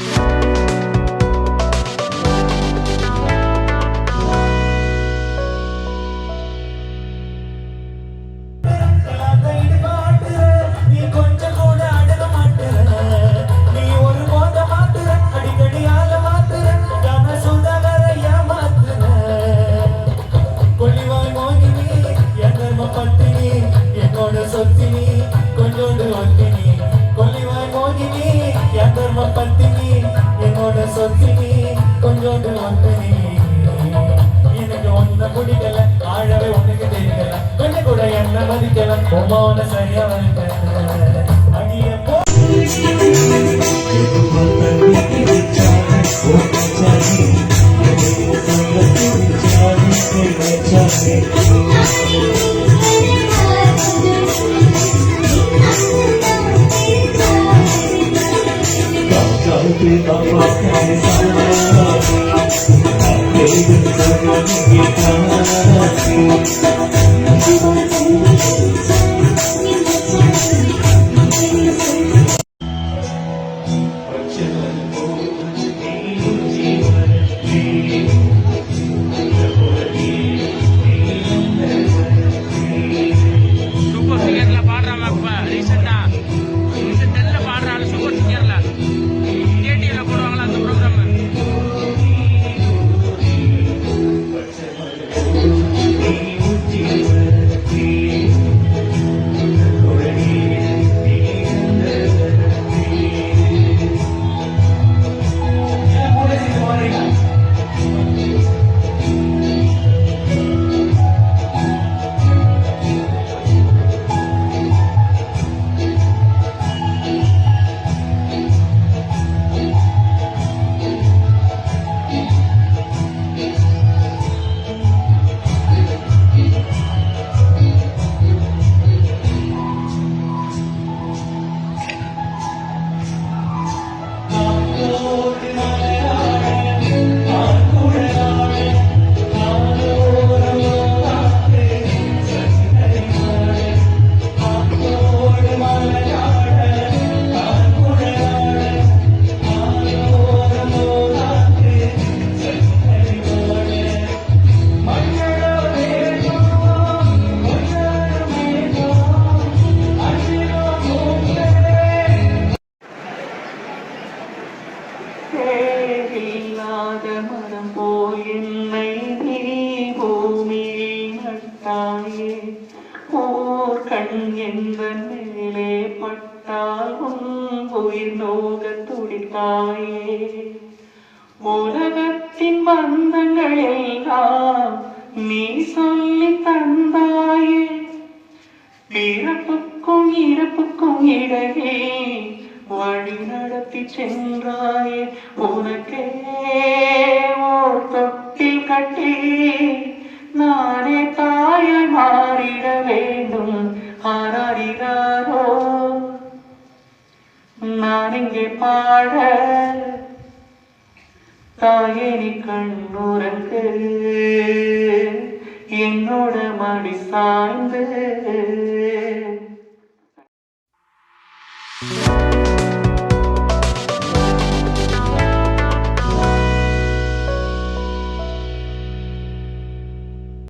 நீ അനുവദിക്കണം കൊമോണ தேவில்லாத மனம் போய் என்னை நீ பூமியில் நட்டாயே. ஓர் கண் என்ற மேலே பட்டால் உன் உயிர் நோக துடித்தாயே. உலகத்தின் பந்தங்கள் எல்லாம் நீ சொல்லி தந்தாயே. பிறப்புக்கும் இறப்புக்கும் இடையே வழி நடத்தி சென்றாயே உனக்கே ஓர் தொட்டில் கட்டி நானே தாயாய் மாறிட வேண்டும் ஆராடினாரோ நான் இங்கே பாட தாயே நீ கண்ணுறங்கு என்னோட மடி சாய்ந்து